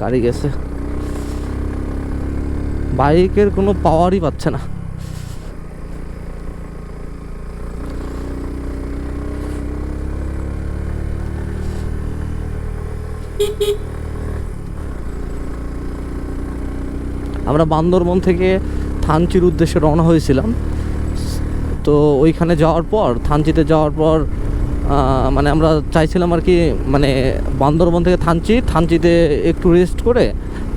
গাড়ি গেছে। বাইকের কোনো পাওয়ারই পাচ্ছে না। আমরা বান্দরবন থেকে থানচির উদ্দেশ্যে রওনা হয়েছিলাম। তো ওইখানে যাওয়ার পর, থানচিতে যাওয়ার পর মানে আমরা চাইছিলাম আর কি মানে বান্দরবন থেকে থানচি, থানচিতে একটু রেস্ট করে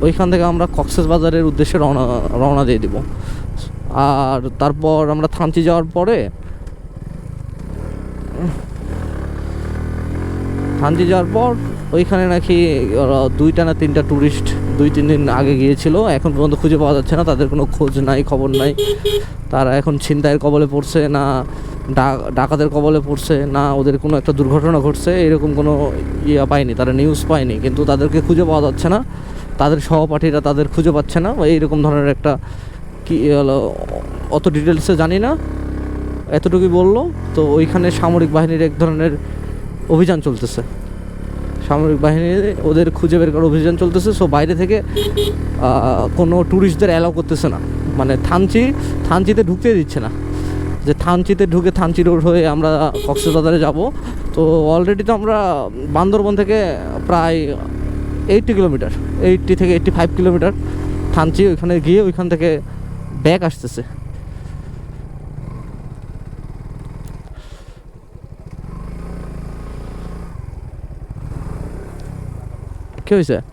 ওইখান থেকে আমরা কক্সেস বাজারের উদ্দেশ্যে রওনা রওনা দিয়ে দিব। আর তারপর আমরা থানচি যাওয়ার পরে, থানচি যাওয়ার পর ওইখানে নাকি দুইটা না তিনটা ট্যুরিস্ট দুই, তিন দিন আগে গিয়েছিল। এখন পর্যন্ত খুঁজে পাওয়া যাচ্ছে না, তাদের কোনো খোঁজ নাই, খবর নাই। তারা এখন ছিনতাইয়ের কবলে পড়ছে না ডাকাতের কবলে পড়ছে না, ওদের কোনো একটা দুর্ঘটনা ঘটছে, এরকম কোনো ইয়া পায়নি, তারা নিউজ পায়নি। কিন্তু তাদেরকে খুঁজে পাওয়া যাচ্ছে না, তাদের সহপাঠীরা তাদের খুঁজে পাচ্ছে না এইরকম ধরনের একটা কি হলো, অত ডিটেলসে জানি না, এতটুকুই বলল। তো ওইখানে সামরিক বাহিনীর এক ধরনের অভিযান চলতেছে। সামরিক বাহিনী ওদের খুঁজে বের করার অভিযান চলতেছে সো বাইরে থেকে কোনো ট্যুরিস্টদের অ্যালাউ করতেছে না। মানে থানচি, থানচিতে ঢুকতে দিচ্ছে না। যে থানচিতে ঢুকে থানচি রোড হয়ে আমরা কক্সবাজারে যাব, তো অলরেডি তো আমরা বান্দরবন থেকে প্রায় এইটটি কিলোমিটার এইটটি থেকে এইটটি ফাইভ কিলোমিটার থানচি ওইখানে গিয়ে ওইখান থেকে ব্যাক আসতেছে। কি হয়েছে